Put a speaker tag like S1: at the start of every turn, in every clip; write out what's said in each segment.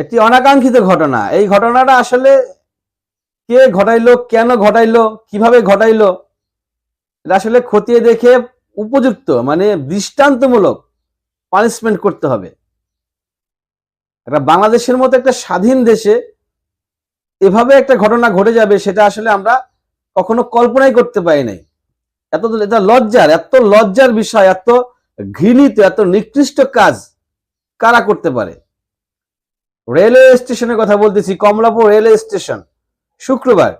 S1: একটি অনাকাঙ্ক্ষিত ঘটনা। এই ঘটনাটা আসলে কে ঘটাইলো, কেন ঘটাইলো, কীভাবে ঘটাইলো, এটা আসলে খতিয়ে দেখে উপযুক্ত মানে দৃষ্টান্তমূলক পানিশমেন্ট করতে হবে। একটা বাংলাদেশের মতো একটা স্বাধীন দেশে এভাবে একটা ঘটনা ঘটে যাবে, সেটা আসলে আমরা কখনো কল্পনাই করতে পারি নাই। এত এটা লজ্জার, এত লজ্জার বিষয়, এত ঘৃণিত, এত নিকৃষ্ট কাজ কারা করতে পারে? রেলওয়ে স্টেশনের কথা বলতেছি, কমলাপুর রেলওয়ে স্টেশন। শুক্রবার,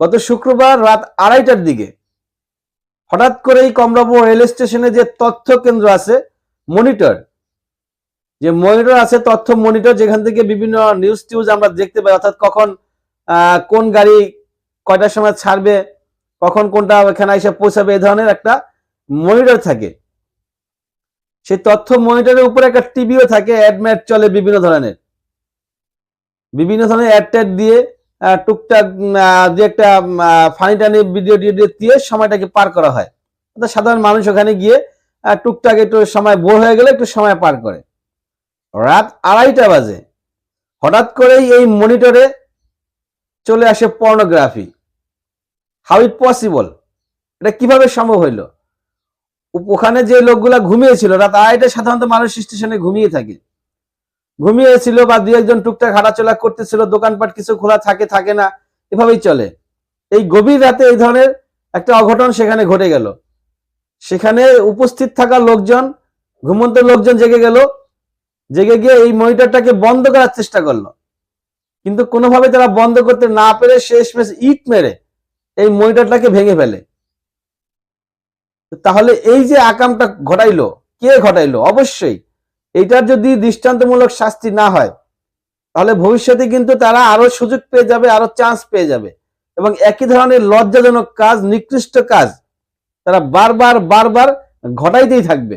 S1: গত শুক্রবার রাত আড়াইটার দিকে হঠাৎ করে এই কমলাপুর রেল স্টেশনে যে তথ্য কেন্দ্র আছে, মনিটর, যে মনিটর আছে, তথ্য মনিটর, যেখান থেকে বিভিন্ন নিউজ টিউজ আমরা দেখতে পাই, অর্থাৎ কখন কোন গাড়ি কয়টার সময় ছাড়বে, কখন কোনটা এখানে এসে পৌঁছাবে এই ধরনের একটা মনিটর থাকে। সেই তথ্য মনিটরের উপরে একটা টিভিও থাকে অ্যাড ম্যাড চলে বিভিন্ন ধরনের। বিভিন্ন ধরনের অ্যাড ট্যাড দিয়ে টুকটাক যে একটা ফানি টানি ভিডিও টিডিও দিয়ে সময়টাকে পার করা হয়। অর্থাৎ সাধারণ মানুষ ওখানে গিয়ে টুকটাক একটু সময় বোর হয়ে গেলে একটু সময় পার করে। রাত আড়াইটা বাজে। হঠাৎ করেই এই মনিটরে চলে আসে পর্নোগ্রাফি হাউ ইট পসিবল এটা কীভাবে সম্ভব হইল? ওখানে যে লোকগুলা ঘুমিয়েছিল, রাত আড়াইটা সাধারণত মানুষ স্টেশনে ঘুমিয়ে থাকে। ঘুমিয়েছিল বা দু একজন টুকটাক হাঁটাচলা করতেছিল, দোকানপাট কিছু খোলা থাকে থাকে না, এভাবেই চলে। এই গভীর রাতে এই ধরনের একটা অঘটন সেখানে ঘটে গেল। সেখানে উপস্থিত থাকা লোকজন, ঘুমন্ত লোকজন জেগে গেল, জেগে গিয়ে এই মনিটরটাকে বন্ধ করার চেষ্টা করল। কিন্তু কোনোভাবে তারা বন্ধ করতে না পেরে শেষ মেশ ইট মেরে এই মনিটরটাকে ভেঙে ফেলে। তাহলে এই যে আকামটা ঘটাইলো, কে ঘটাইলো? অবশ্যই। এটার যদি দৃষ্টান্তমূলক শাস্তি না হয়, তাহলে ভবিষ্যতে কিন্তু তারা আরও সুযোগ পেয়ে যাবে, আরও চান্স পেয়ে যাবে। এবং একই ধরনের লজ্জাজনক কাজ, নিকৃষ্ট কাজ তারা বারবার বারবার ঘটাইতেই থাকবে।